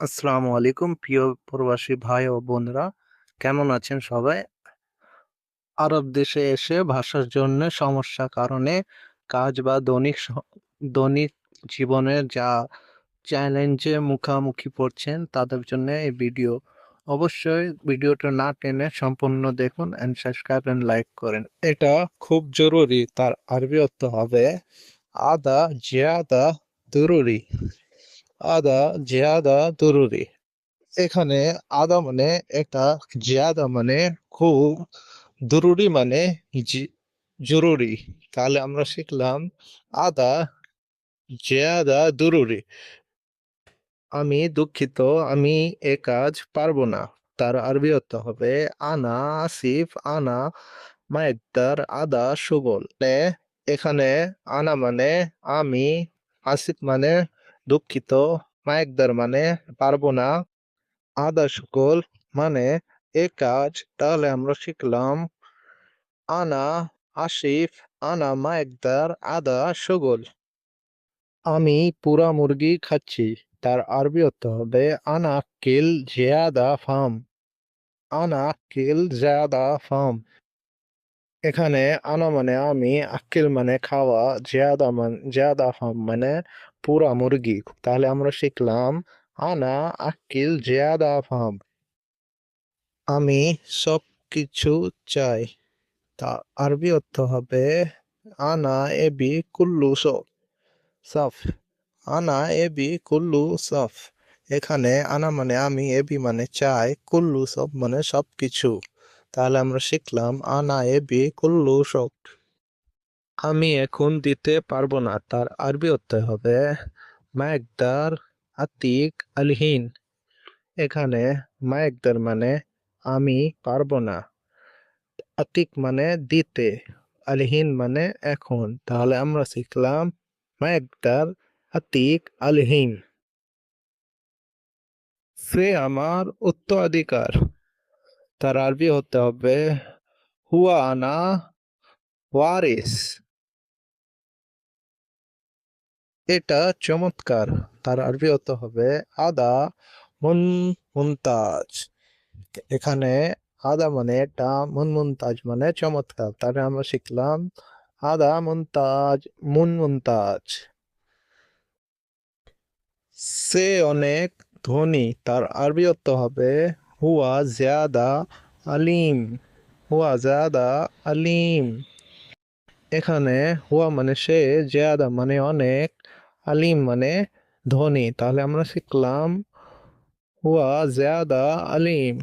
আসসালামু আলাইকুম। প্রিয় প্রবাসী ভাই ও বোনরা, কেমন আছেন সবাই? আরব দেশে এসে ভাষার জন্য সমস্যা কারণে কাজ বা দৈনিক দৈনিক জীবনের যা চ্যালেঞ্জে মুখামুখি পড়ছেন তাদের জন্য এই ভিডিও। অবশ্যই ভিডিওটা না টেনে সম্পূর্ণ দেখুন অ্যান্ড সাবস্ক্রাইব এন্ড লাইক করেন। এটা খুব জরুরি, তার আরবি অর্থ হবে আদা জিয়াদা জরুরি আদা জিয়াদা জরুরি এখানে আদা মানে এটা জিয়াদা মানে খুব জরুরি মানে জরুরি। তাহলে আমরা শিখলাম আদা জিয়াদা জরুরি আমি দুঃখিত, আমি এ কাজ পারব না। তার আরবি অর্থ হবে, আনা আসিফ, আনা মায়েদার আদা সুগল এখানে আনা মানে আমি আসিফ মানে দুঃখিত মায়েকদার মানে পারব না। আদা সুগল মানে এ কাজ, তাহলে আমরা শিখলাম আনা, আসিফ, আনা মায়েকদার আদা সুগল আমি পুরা মুরগি খাচ্ছি, তার আরবি হবে আনা, কিল, জিয়াদা, ফাম। আনা, কিল, জিয়াদা, ফাম। এখানে আনা মানে আমি আকিল মানে খাওয়া, জিয়াদা মান, জিয়াদা ফাম মানে পুরা মুরগি। তাহলে আমরা শিখলাম আনা আকিল জিয়াদা ফাম আমি সব কিছু চাই। তা আরবি অর্থ হবে আনা এবি কুল্লু সাফ। আনা এবি কুল্লু সফ। এখানে আনা মানে আমি এবি মানে চাই, কুল্লু সব মানে সব কিছু তাহলে আমরা শিখলাম আনা বি কুল্লু সব আমি এখন দিতে পারব না, তার আরবি অর্থ হবে, মায়েকদার আতিক আলহীন। এখানে মায়েকদার মানে আমি পারব না, আতিক মানে দিতে, আলহিন মানে এখন। তাহলে আমরা শিখলাম মায়েকদার আতিক আলহীন। সে আমার উত্তরাধিকার। তার আরবি হতে হবে হুয়া আনা ওয়ারিস। এটা চমৎকার। তার আরবি হতে হবে আদা মুন মুনতাজ এখানে আদা মানে এটা মুন মুনতাজ মানে চমৎকার। তাহলে আমরা শিখলাম আদা মুনতাজ মুন মুনতাজ সে অনেক ধনী। তার আরবি অর্থ হবে হুয়া জিয়াদা আলিম, হুয়া জিয়াদা আলিম। এখানে হুয়া মানে সে, জিয়াদা মানে অনেক, আলিম মানে ধনী। তাহলে আমরা শিখলাম হুয়া জিয়াদা আলিম।